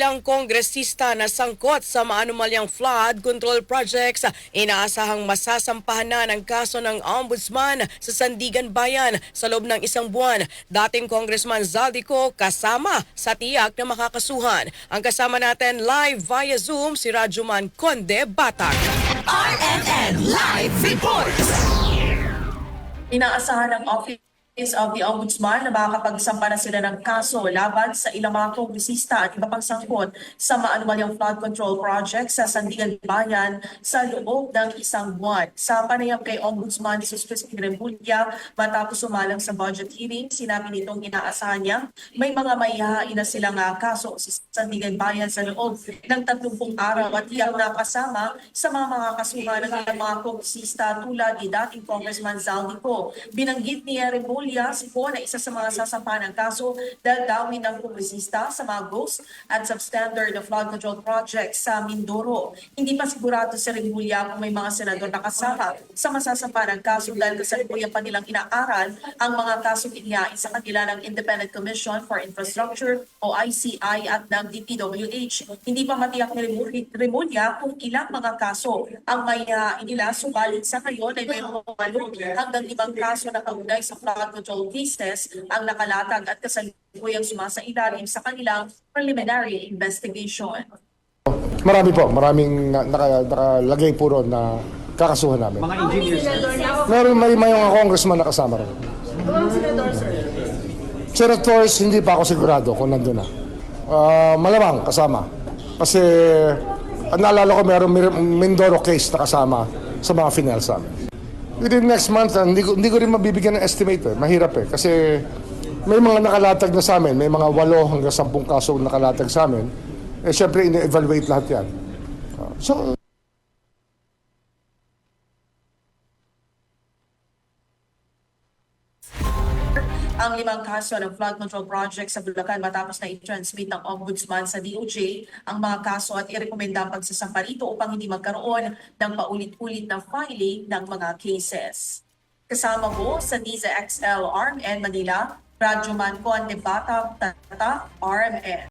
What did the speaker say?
ilang kongresista na sangkot sa maanumalyang flood control projects. Inaasahang masasampahan na ng kaso ng ombudsman sa Sandigan Bayan sa loob ng isang buwan. Dating Congressman Zaldico kasama sa tiyak na makakasuhan. Ang kasama natin live via Zoom si Rajuman Conde Batak. RMN Live Reports. Inaasahan ng Office of the Ombudsman na makakapagsampa na sila ng kaso laban sa ilang mga kongresista at iba pang sangkot sa maanumalyang flood control project sa Sandigan Bayan sa loob ng isang buwan. Sa panayam kay Ombudsman si Christine Remulla matapos sumalang sa budget hearing, sinabi nitong inaasahan niya may mga maihahain na silang ah, kaso sa Sandigan Bayan sa loob ng 30 araw at iyak na kasama sa mga mga kasuhan ng mga kongresista tulad ni dating Congressman Zaldico. Binanggit ni Remulla si Po na isa sa mga sasampahan ng kaso dahil dawin ng kongresista sa mga ghost at substandard na flood control project sa Mindoro. Hindi pa sigurado si Remulla kung may mga senador na kasama sa masasampahan ng kaso dahil kasalukuyan pa nilang inaaral ang mga kasong inihain sa kanila ng Independent Commission for Infrastructure o ICI at ng DPWH. Hindi pa matiyak ni Remu- Remulla kung ilang mga kaso ang may uh, inila subalit sa ngayon ay may mga walo hanggang limang kaso na kaugnay sa flood control cases ang nakalatag at kasalukuyang sumasailalim sa kanilang preliminary investigation. Marami po, maraming na- naka, nakalagay po ron na kakasuhan namin. Mga engineers. Meron may may mga congressman na kasama ron. Senators, hindi pa ako sigurado kung nandun na. Ah, malamang kasama. Kasi ang naalala ko meron Mir- Mindoro case na kasama sa mga finals namin. Within next month, ah, hindi ko, hindi ko rin mabibigyan ng estimate eh. Mahirap eh. Kasi may mga nakalatag na sa amin. May mga walo hanggang sampung kaso nakalatag sa amin. Eh, syempre, ine-evaluate lahat yan. Ah, so, ang limang kaso ng flood control project sa Bulacan matapos na i-transmit ng Ombudsman sa DOJ ang mga kaso at irekomenda ang pagsasampa rito upang hindi magkaroon ng paulit-ulit na filing ng mga cases. Kasama mo sa DISA XL RMN Manila, Radyo Man Conde Bata, Tata, RMN.